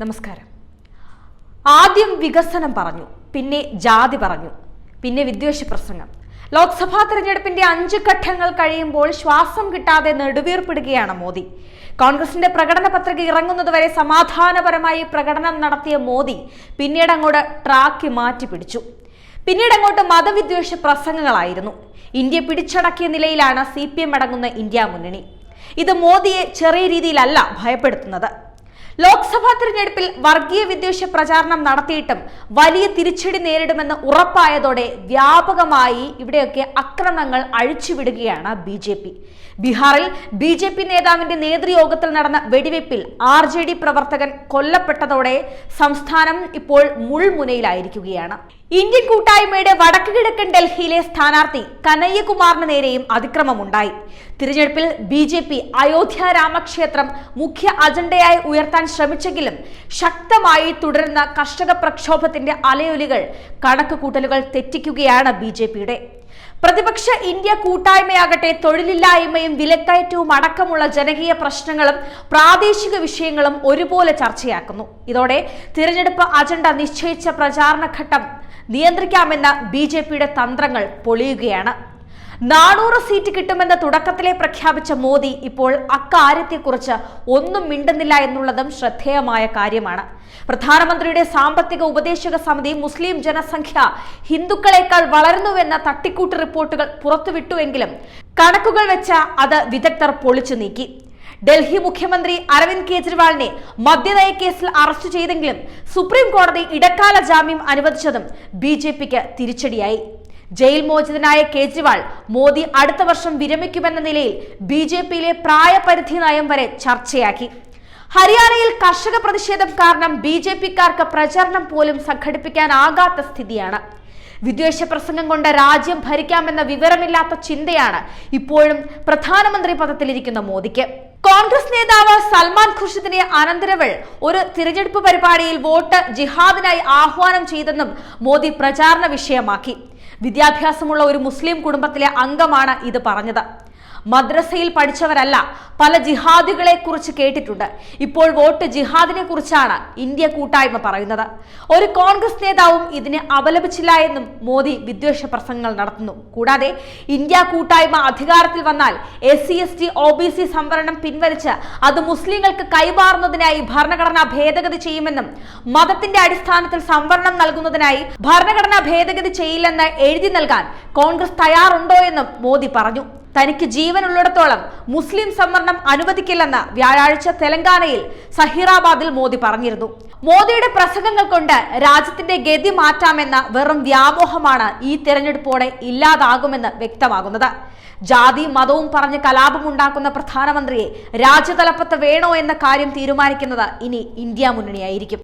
നമസ്കാരം. ആദ്യം വികസനം പറഞ്ഞു പിന്നെ ജാതി പറഞ്ഞു പിന്നെ വിദ്വേഷ പ്രസംഗം. ലോക്സഭാ തെരഞ്ഞെടുപ്പിന്റെ അഞ്ച് ഘട്ടങ്ങൾ കഴിയുമ്പോൾ ശ്വാസം കിട്ടാതെ നെടുവീർപ്പിടുകയാണ് മോദി. കോൺഗ്രസിന്റെ പ്രകടന പത്രിക ഇറങ്ങുന്നതുവരെ സമാധാനപരമായി പ്രകടനം നടത്തിയ മോദി പിന്നീട് അങ്ങോട്ട് ട്രാക്ക് മാറ്റി പിടിച്ചു. പിന്നീട് അങ്ങോട്ട് മതവിദ്വേഷ പ്രസംഗങ്ങളായിരുന്നു. ഇന്ത്യ പിടിച്ചടക്കിയ നിലയിലാണ് സി പി എം അടങ്ങുന്ന ഇന്ത്യ മുന്നണി. ഇത് മോദിയെ ചെറിയ രീതിയിലല്ല ഭയപ്പെടുത്തുന്നത്. ലോക്സഭാ തിരഞ്ഞെടുപ്പിൽ വർഗീയ വിദ്വേഷ പ്രചാരണം നടത്തിയിട്ടും വലിയ തിരിച്ചടി നേരിടുമെന്ന് ഉറപ്പായതോടെ വ്യാപകമായി ഇവിടെയൊക്കെ ആക്രമണങ്ങൾ അഴിച്ചുവിടുകയാണ് ബി ജെ പി. ബീഹാറിൽ ബി ജെ പി നേതാവിന്റെ നേതൃയോഗത്തിൽ നടന്ന വെടിവെപ്പിൽ ആർ ജെ ഡി പ്രവർത്തകൻ കൊല്ലപ്പെട്ടതോടെ സംസ്ഥാനം ഇപ്പോൾ മുൾമുനയിലായിരിക്കുകയാണ്. ഇന്ത്യൻ കൂട്ടായ്മയുടെ വടക്ക് കിഴക്കൻ ഡൽഹിയിലെ സ്ഥാനാർത്ഥി കനയ്യകുമാറിന് നേരെയും അതിക്രമമുണ്ടായി. തിരഞ്ഞെടുപ്പിൽ ബി ജെ പി അയോധ്യ രാമക്ഷേത്രം മുഖ്യ അജണ്ടയായി ഉയർത്താൻ ശ്രമിച്ചെങ്കിലും ശക്തമായി തുടരുന്ന കർഷക പ്രക്ഷോഭത്തിന്റെ അലയൊലികൾ കണക്ക് കൂട്ടലുകൾ തെറ്റിക്കുകയാണ് ബി ജെ പിയുടെ. പ്രതിപക്ഷ ഇന്ത്യ കൂട്ടായ്മയാകട്ടെ തൊഴിലില്ലായ്മയും വിലക്കയറ്റവും അടക്കമുള്ള ജനകീയ പ്രശ്നങ്ങളും പ്രാദേശിക വിഷയങ്ങളും ഒരുപോലെ ചർച്ചയാക്കുന്നു. ഇതോടെ തിരഞ്ഞെടുപ്പ് അജണ്ട നിശ്ചയിച്ച പ്രചാരണ ഘട്ടം നിയന്ത്രിക്കാമെന്ന ബി തന്ത്രങ്ങൾ പൊളിയുകയാണ്. നാനൂറ് സീറ്റ് കിട്ടുമെന്ന് തുടക്കത്തിലെ പ്രഖ്യാപിച്ച മോദി ഇപ്പോൾ അക്കാര്യത്തെക്കുറിച്ച് ഒന്നും മിണ്ടുന്നില്ല എന്നുള്ളതും ശ്രദ്ധേയമായ കാര്യമാണ്. പ്രധാനമന്ത്രിയുടെ സാമ്പത്തിക ഉപദേശക സമിതി മുസ്ലിം ജനസംഖ്യ ഹിന്ദുക്കളെക്കാൾ വളരുന്നുവെന്ന തട്ടിക്കൂട്ട് റിപ്പോർട്ടുകൾ പുറത്തുവിട്ടുവെങ്കിലും കണക്കുകൾ വെച്ച അത് വിദഗ്ധർ പൊളിച്ചു നീക്കി. ഡൽഹി മുഖ്യമന്ത്രി അരവിന്ദ് കെജ്രിവാളിനെ മദ്യനയ കേസിൽ അറസ്റ്റ് ചെയ്തെങ്കിലും സുപ്രീം കോടതി ഇടക്കാല ജാമ്യം അനുവദിച്ചതും ബി തിരിച്ചടിയായി. ജയിൽ മോചിതനായ കേജ്രിവാൾ മോദി അടുത്ത വർഷം വിരമിക്കുമെന്ന നിലയിൽ ബി ജെ പിയിലെ പ്രായപരിധി നയം വരെ ചർച്ചയാക്കി. ഹരിയാനയിൽ കർഷക പ്രതിഷേധം കാരണം ബി ജെ പിക്കാർക്ക് പ്രചരണം പോലും സംഘടിപ്പിക്കാനാകാത്ത സ്ഥിതിയാണ്. വിദ്വേഷ പ്രസംഗം കൊണ്ട് രാജ്യം ഭരിക്കാമെന്ന വിവരമില്ലാത്ത ചിന്തയാണ് ഇപ്പോഴും പ്രധാനമന്ത്രി പദത്തിലിരിക്കുന്ന മോദിക്ക്. കോൺഗ്രസ് നേതാവ് സൽമാൻ ഖുർഷിദിനെ അനന്തരവൾ ഒരു തിരഞ്ഞെടുപ്പ് പരിപാടിയിൽ വോട്ട് ജിഹാദിനായി ആഹ്വാനം ചെയ്തെന്നും മോദി പ്രചാരണ വിഷയമാക്കി. വിദ്യാഭ്യാസമുള്ള ഒരു മുസ്ലിം കുടുംബത്തിലെ അംഗമാണ് ഇത് പറഞ്ഞത്. മദ്രസയിൽ പഠിച്ചവരല്ല പല ജിഹാദികളെ കുറിച്ച് കേട്ടിട്ടുണ്ട്. ഇപ്പോൾ വോട്ട് ജിഹാദിനെ കുറിച്ചാണ് ഇന്ത്യ കൂട്ടായ്മ പറയുന്നത്. ഒരു കോൺഗ്രസ് നേതാവും ഇതിനെ അപലപിച്ചില്ല എന്നും മോദി വിദ്വേഷ പ്രസംഗങ്ങൾ നടത്തുന്നു. കൂടാതെ ഇന്ത്യ കൂട്ടായ്മ അധികാരത്തിൽ വന്നാൽ S C S T O B C സംവരണം പിൻവലിച്ച് അത് മുസ്ലിങ്ങൾക്ക് കൈമാറുന്നതിനായി ഭരണഘടന ഭേദഗതി ചെയ്യുമെന്നും മതത്തിന്റെ അടിസ്ഥാനത്തിൽ സംവരണം നൽകുന്നതിനായി ഭരണഘടന ഭേദഗതി ചെയ്യില്ലെന്ന് എഴുതി നൽകാൻ കോൺഗ്രസ് തയ്യാറുണ്ടോ എന്നും മോദി പറഞ്ഞു. തനിക്ക് ജീവനുള്ളിടത്തോളം മുസ്ലിം സംവരണം അനുവദിക്കില്ലെന്ന് വ്യാഴാഴ്ച തെലങ്കാനയിൽ സഹീറാബാദിൽ മോദി പറഞ്ഞിരുന്നു. മോദിയുടെ പ്രസംഗങ്ങൾ കൊണ്ട് രാജ്യത്തിന്റെ ഗതി മാറ്റാമെന്ന വെറും വ്യാമോഹമാണ് ഈ തെരഞ്ഞെടുപ്പോടെ ഇല്ലാതാകുമെന്ന് വ്യക്തമാകുന്നത്. ജാതി മതവും പറഞ്ഞ് കലാപമുണ്ടാക്കുന്ന പ്രധാനമന്ത്രിയെ രാജ്യതലപ്പത്ത് വേണോ എന്ന കാര്യം തീരുമാനിക്കുന്നത് ഇനി ഇന്ത്യ മുന്നണിയായിരിക്കും.